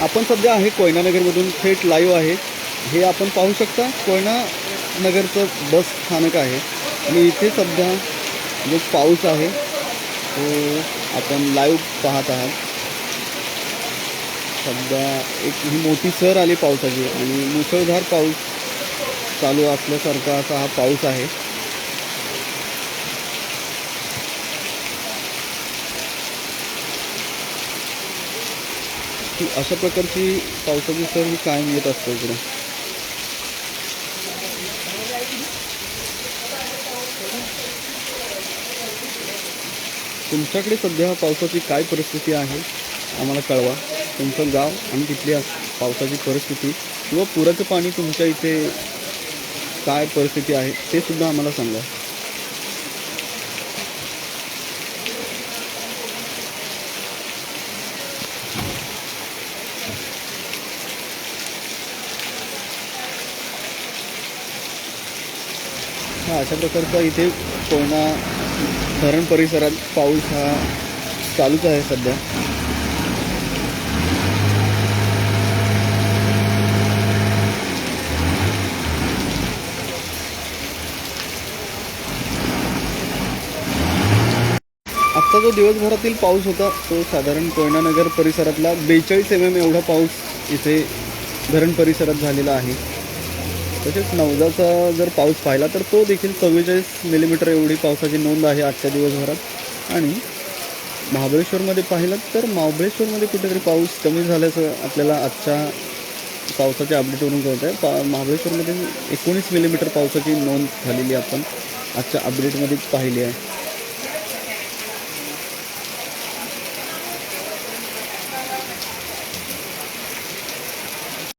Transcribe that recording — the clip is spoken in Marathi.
आपण सध्या आहे कोयना नगरमधून. थेट लाईव्ह आहे. हे आपण पाहू शकता. कोयना नगरचं बस स्थानक आहे. आणि इथे सध्या जो पाऊस आहे. तो आपण लाईव्ह पाहत आहात. सध्या एक ही मोठी सर आली पावसाची. आणि मुसळधार पाऊस चालू असल्यासारखा असा हा पाऊस आहे. की अशा प्रकारची पावसाची सर ही कायम येत असते इकडे? तुमच्याकडे सध्या पावसाची काय परिस्थिती आहे? आम्हाला कळवा. तुमचं गाव आणि तिथली पावसाची परिस्थिती किंवा पुराचं पाणी तुमच्या इथे काय परिस्थिती आहे ते सुद्धा आम्हाला सांगा. हा अशा प्रकारचा इथे कोयना धरण परिसरात पाऊस हा चालूच आहे सध्या. आजचा जो दिवसभरातील पाऊस होता तो साधारण कोयनानगर परिसरातला बेचाळीस एम एम एवढा पाऊस इथे धरण परिसरात झालेला आहे. तसेच नवजाचा जर पाऊस पाहिला तर तो देखील चव्वेचाळीस मिलीमीटर एवढी पावसाची नोंद आहे आजच्या दिवसभरात. आणि महाबळेश्वरमध्ये पाहिलं तर महाबळेश्वरमध्ये कुठेतरी पाऊस कमी झाल्याचं आपल्याला आजच्या पावसाच्या अपडेटवरून कळत आहे पा महाबळेश्वरमध्ये एकोणीस मिलीमीटर पावसाची नोंद झालेली आपण आजच्या अपडेटमध्ये पाहिली आहे.